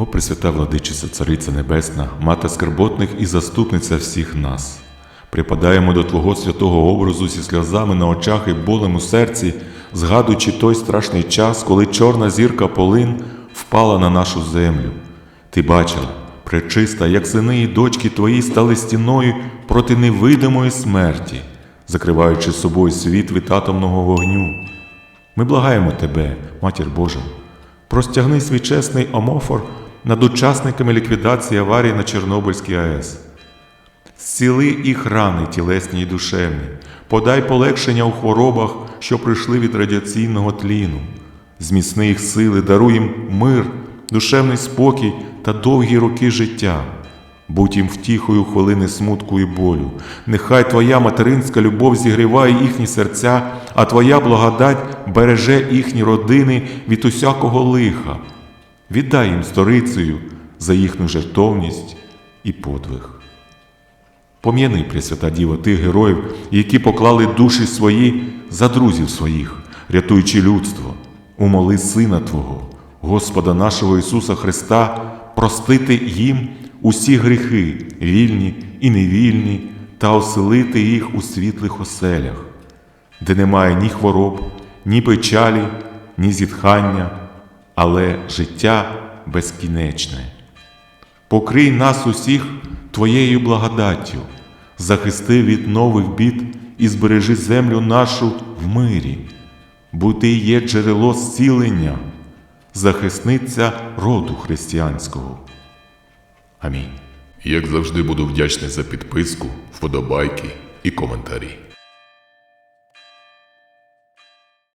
О Пресвята Владичиця, Цариця Небесна, Мати скарботних і заступниця всіх нас. Припадаємо до Твого святого образу зі сльозами на очах і болем у серці, згадуючи той страшний час, коли чорна зірка полин впала на нашу землю. Ти бачила, пречиста, як сини і дочки твої стали стіною проти невидимої смерті, закриваючи собою світ від атомного вогню. Ми благаємо Тебе, Матір Божа, простягни свій чесний омофор над учасниками ліквідації аварії на Чорнобильській АЕС. Зціли їх рани тілесні й душевні, подай полегшення у хворобах, що прийшли від радіаційного тліну, зміцни їх сили, даруй їм мир, душевний спокій та довгі роки життя. Будь їм втіхою хвилини смутку і болю. Нехай Твоя материнська любов зігріває їхні серця, а Твоя благодать береже їхні родини від усякого лиха. Віддай їм сторицею за їхню жертовність і подвиг. Пом'яни, Пресвята Діво, тих героїв, які поклали душі свої за друзів своїх, рятуючи людство. Умоли Сина Твого, Господа нашого Ісуса Христа, простити їм усі гріхи, вільні і невільні, та оселити їх у світлих оселях, де немає ні хвороб, ні печалі, ні зітхання, але життя безкінечне. Покрий нас усіх Твоєю благодаттю, захисти від нових бід і збережи землю нашу в мирі, бо Ти є джерело зцілення, захисниця роду християнського. Амінь. Як завжди буду вдячний за підписку, вподобайки і коментарі.